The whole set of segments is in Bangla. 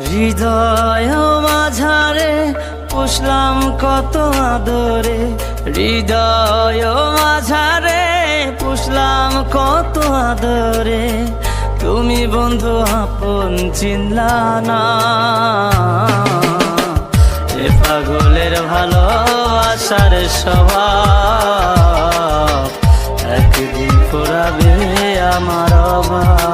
হৃদয় মাঝারে পুষলাম কত আদরে। হৃদয় মাঝারে পুষলাম কত আদরে। তুমি বন্ধু আপন চিনলা না। এ পাগলের ভালোবাসার স্বভাব। একদিন ফুরাবে আমার অভাব।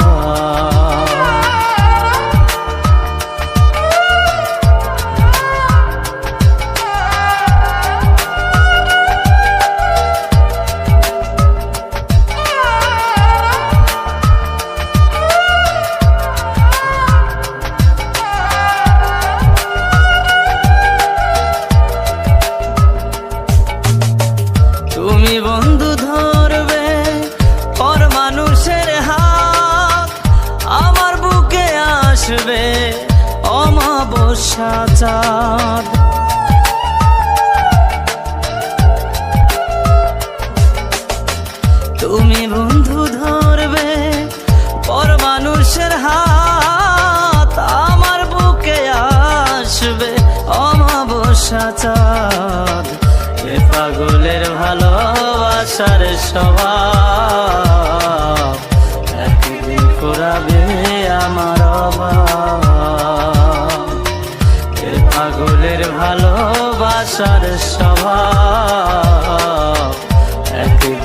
অমাবস্যা চাঁদ। তুমি বন্ধু ধরবে পর মানুষের হাত, আমার বুকে আসবে অমাবস্যা চাঁদ। এ পাগলের ভালোবাসার স্বভাব, একদিন ফুরাবে আমার অভাব। ভালোবাসার স্বভাব একদিন